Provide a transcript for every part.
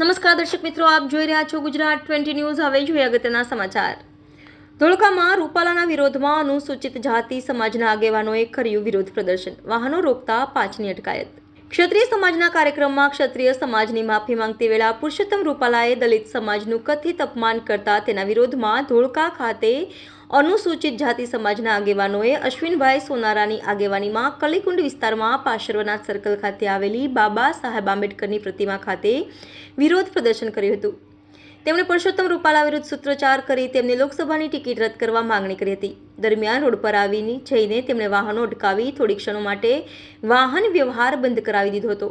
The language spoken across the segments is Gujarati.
નમસ્કાર દર્શક મિત્રો, આપ જોઈ રહ્યા છો ગુજરાત ટ્વેન્ટી ન્યૂઝ. હવે જોઈએ અગત્યના સમાચાર. ધોળકામાં રૂપાલાના વિરોધમાં અનુસૂચિત જાતિ સમાજના આગેવાનોએ કર્યું વિરોધ પ્રદર્શન. વાહનો રોકતા પાંચની અટકાયત. ક્ષત્રિય સમાજના કાર્યક્રમમાં ક્ષત્રિય સમાજની માફી માંગતી વેળા પુરુષોત્તમ રૂપાલાએ દલિત સમાજનું કથિત અપમાન કરતા તેના વિરોધમાં ધોળકા ખાતે અનુસૂચિત જાતિ સમાજના આગેવાનોએ અશ્વિનભાઈ સોનારાની આગેવાનીમાં કલીકુંડ વિસ્તારમાં પાશર્વનાથ સર્કલ ખાતે આવેલી બાબા સાહેબ આંબેડકરની પ્રતિમા ખાતે વિરોધ પ્રદર્શન કર્યું હતું. તેમણે પુરુષોત્તમ રૂપાલા વિરુદ્ધ સૂત્રોચ્ચાર કરી તેમને લોકસભાની ટિકિટ રદ કરવા માંગણી કરી હતી. દરમિયાન રોડ પર આવીને જઈને તેમણે વાહનો અટકાવી થોડી ક્ષણો માટે વાહન વ્યવહાર બંધ કરાવી દીધો હતો.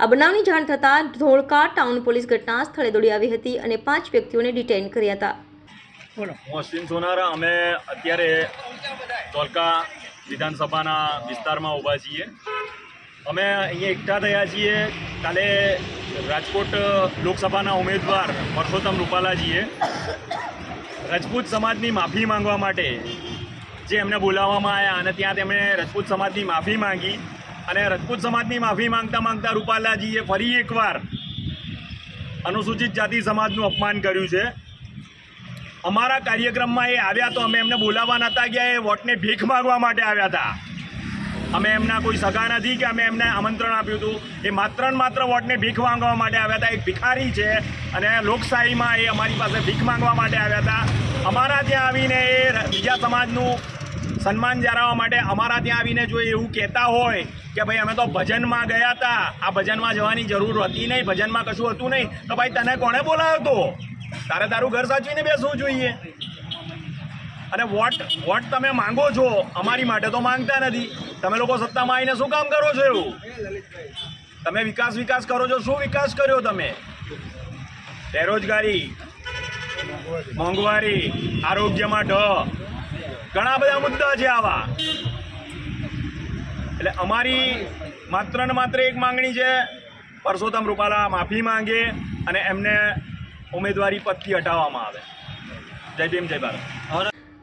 આ બનાવની જાણ થતાં ધોળકા ટાઉન પોલીસ ઘટના સ્થળે દોડી આવી હતી અને પાંચ વ્યક્તિઓને ડિટેન કર્યા હતા. અશ્વિન સોનારા. અમે અત્યારે ધોળકા વિધાનસભાના વિસ્તારમાં ઊભા છીએ. અમે અહીંયા એકઠા થયા છીએ. કાલે રાજકોટ લોકસભાના ઉમેદવાર પરસોત્તમ રૂપાલાજીએ રજપૂત સમાજની માફી માંગવા માટે જે એમને બોલાવવામાં આવ્યા અને ત્યાં તેમણે રજપૂત સમાજની માફી માંગી અને રજપૂત સમાજની માફી માંગતા માંગતા રૂપાલાજીએ ફરી એકવાર અનુસૂચિત જાતિ સમાજનું અપમાન કર્યું છે. અમારા કાર્યક્રમમાં એ આવ્યા તો અમે એમને બોલાવવા નહોતા ગયા એ વોટને ભીખ માગવા માટે આવ્યા હતા. અમે એમના કોઈ સગા નથી કે અમે એમને આમંત્રણ આપ્યું હતું. એ માત્ર ને માત્ર વોટને ભીખ માંગવા માટે આવ્યા હતા. એક ભિખારી છે અને લોકશાહીમાં એ અમારી પાસે ભીખ માંગવા માટે આવ્યા હતા. અમારા ત્યાં આવીને એ બીજા સમાજનું સન્માન જાળવવા માટે અમારા ત્યાં આવીને જો એવું કહેતા હોય કે ભાઈ, અમે તો ભજનમાં ગયા હતા. આ ભજનમાં જવાની જરૂર હતી નહીં, ભજનમાં કશું હતું નહીં. તો ભાઈ, તને કોણે બોલાવ્યો હતો તારે તારું ઘર સાચવીને બેસવું જોઈએ. અને વોટ વોટ તમે માંગો છો અમારી માટે તો માંગતા નથી. તમે લોકો સત્તામાં આવીને શું કામ કરો છો એવું? તમે વિકાસ વિકાસ કરો છો. શું વિકાસ કર્યો તમે? બેરોજગારી, મોંઘવારી, આરોગ્યમાં ઢ. ઘણા બધા મુદ્દા છે આવા. એટલે અમારી માત્ર ને માત્ર એક માંગણી છે, પરસોત્તમ રૂપાલા માફી માંગે અને એમને ઉમેદવારી પદથી હટાવવામાં આવે. જય ભીમ, જય ભારત.